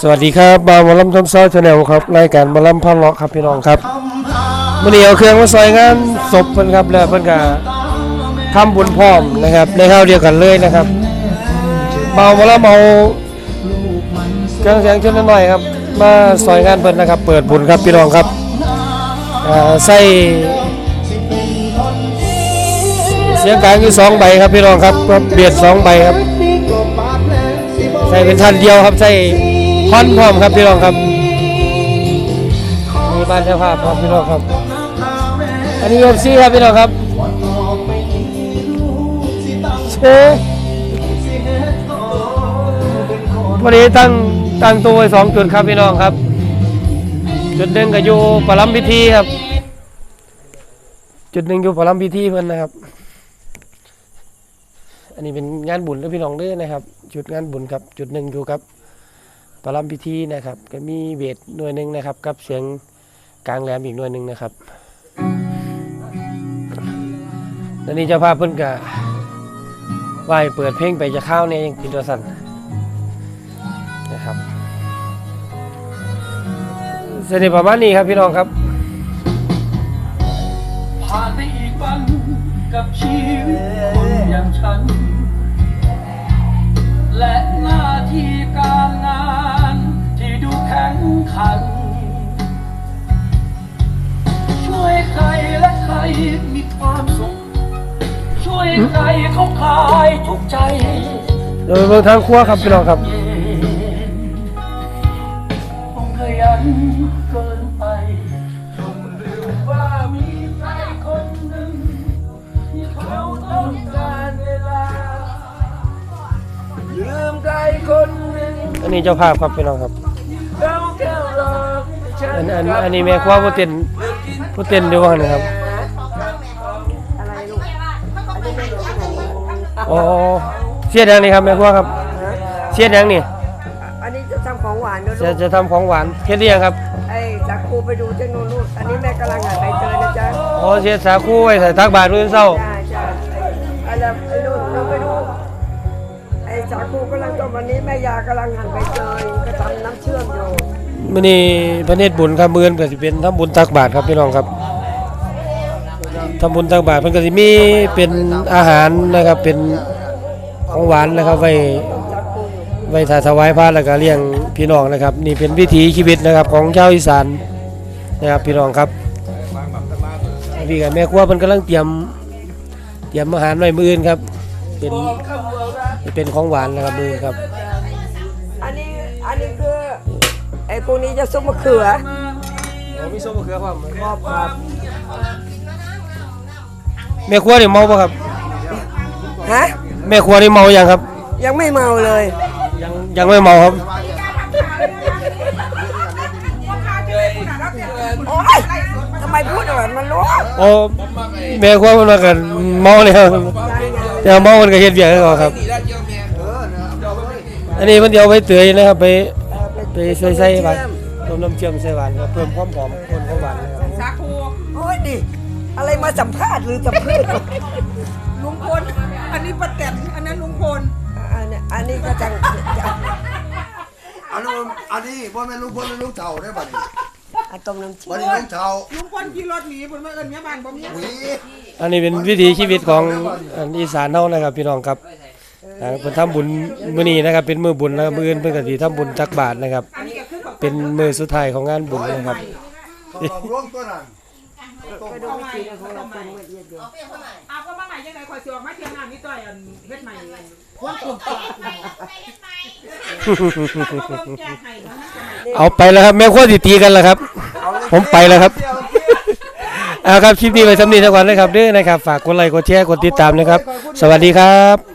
สวัสดีครับบาวมอลำทำซอยชาแนลครับรายการมอลำพันเลาะครับพี่น้องครับมื่อนี้เอาเครื่องมาซอยงานศพเพิ่นครับแล้วเพิ่นก็ทำบุญพร้อมนะครับในข้าวเดียวกันเลยนะครับบาวมอลำเอาเครื่องเสียงชนหน่อยครับ มาซอยงานเพิ่นนะครับ เปิดบุญครับพี่น้องครับใส่เสียงกลางอยู่สองใบครับพี่น้องครับเบียดสองใบครับ ใส่เป็นชั้นเดียวครับใส่ท่อนพร้อมครับพี่น้องครับมีบ้านเจ้าภาพครับพี่น้องครับ อันนี้เอฟซีครับพี่น้องครับเชวันนี้ตั้งตั้งตัวไว้สองจุดครับพี่น้องครับ จุดหนึ่งก็อยู่ปลัมพิธีครับ จุดหนึ่งอยู่ปลัมพิธีเพื่อนนะครับ อันนี้เป็นงานบุญด้วพี่น้องเด้อนะครับ จุดงานบุญครับจุดหนึ่งอยู่ครับปรำพิธีนะครับ ก็มีเวทหน่วยหนึ่งนะครับ กับเสียงกลางแหลมอีกหน่วยหนึ่งนะครับแล้วนี่เจ้าภาพเพิ่นก็ไหวเปิดเพลงไปจะเข้าเนี่ยยังติดตัวสั่นนะครับเสร็จประมาณนี้ครับพี่น้องครับ ผ่านไปอีกวันกับชีวิตคนอย่างฉัน และหน้าที่การงานที่ดูแข็งขัน ช่วยใครและใครมีความสุข ช่วยใครเขาคลายทุกข์ใจโดยเบิ่งทางครัวครับพี่น้องครับต้องขยันเกินไป อันนี้เจ้าภาพครับพี่น้องครับเขาแค่รอฉัอันอันอันนี้แม่ครัวผู้เต้นผู้เต้นด้วยว่านะครับอ๋อเสียดยังนี่ครับแม่ครัวครับ เสียดยังนี่อันนี้จะทำของหวานนะจะลูกจะทำของหวานเฮ็ดหรือยังครับไอ้จากครูไปดูเจ้าโนนลูกอันนี้แม่กำลังหาใบเตยนะจ๊ะอ๋อเสียดสาคูไว้ใส่ตักบาตรมื้อเช้าใช่ใช่ไอ้แล้ว ไอ้จากครูกำลังต้มวันนี้แม่ยากำลังหั่นใบเตยก็ทำน้ำเชื่อมอยู่มื้อนี้พระเนตรบุญครับมื้ออนก็สิเป็นทำบุญตักบาตรครับพี่น้องครับทำบุญตักบาตรเพิ่นก็สิมีเป็นอาหารนะครับเป็นของหวานนะครับไว้ไว้ถาถวายพระแล้วก็เลี้ยงพี่น้องนะครับ นี่เป็นวิถีชีวิตนะครับของชาวอีสานนะครับพี่น้องครับพี่กับแม่ครัวเพิ่นกำลังเตรียมเตรียมอาหารไว้มื้ออื่นครับ เป็นเป็นของหวานนะครับมื้ออนครับ อันนี้อันนี้คือไอ้พวกนี้จะซุปมะเขือมีส้มมะเขือพร้อมมอบครับแม่ครัวนี่เมาป่ะครับฮะแม่ครัวนี่เมายังครับ ยังไม่เมาเลย ยังยังไม่เมาครับโอ๊ยทำไมพูดแบบมันรู้โอ้แม่ครัวมันว่ากันเมาเลยครับ แต่เมามันก็เฮ็ดเวียกให้เขาครับ อันนี้มันเดี๋ยวไปเตยนะครับไปไปใส่ใส่หวานต้มน้ำเชื่อมใส่หวานครับเพิ่มความหอมเพิ่มความหวานนะครับโอ้ยดิอะไรมาสัมภาษณ์หรือสัมภาษณ์ลุงพลอันนี้ป้าแตนอันนั้นลุงพลอันนี้อันนี้ก็จังอันนู้นอันนี้บ่แม่นลูกพ่อลูกเฒ่าได้อบัดนี้อันต้มน้ำเชื่บัอดมนี้ลูกเฒ่าลุงพลขี่รถหนีบนมาเอิญเมียบ้านบ่มีหวี อันนี้เป็นวิถีชีวิตของอันอีสานเฮานะครับพี่น้องครับอ่าเพิ่นทำบุญมื้อนี้นะครับ เป็นมื้อบุญนะครับมื้ออื่นเพิ่นก็สิทำบุญตักบาตรนะครับ อันนี้ก็คือแบบเป็นมื้อสุดท้ายของงานบุญนะครับต้องร่วมตัวนั้นไปดูวิธีของเราเป็นเมื่อเย็นอยู่อ้าวก็มาใหม่ยังไงคอยสิออกมาเที่ยงงานนี่ต่อยอันเฮ็ดใหม่ควรคุมตัวแก้ไขนะเอาไปแล้วครับแม่ครัวสิตีกันแล้วครับ ผมไปแล้วครับ เอาครับคลิปนี้ไปสำนีสักวันนะครับเด้อนะครับ ฝากกดไลค์กดแชร์กดติดตามนะครับ สวัสดีครับ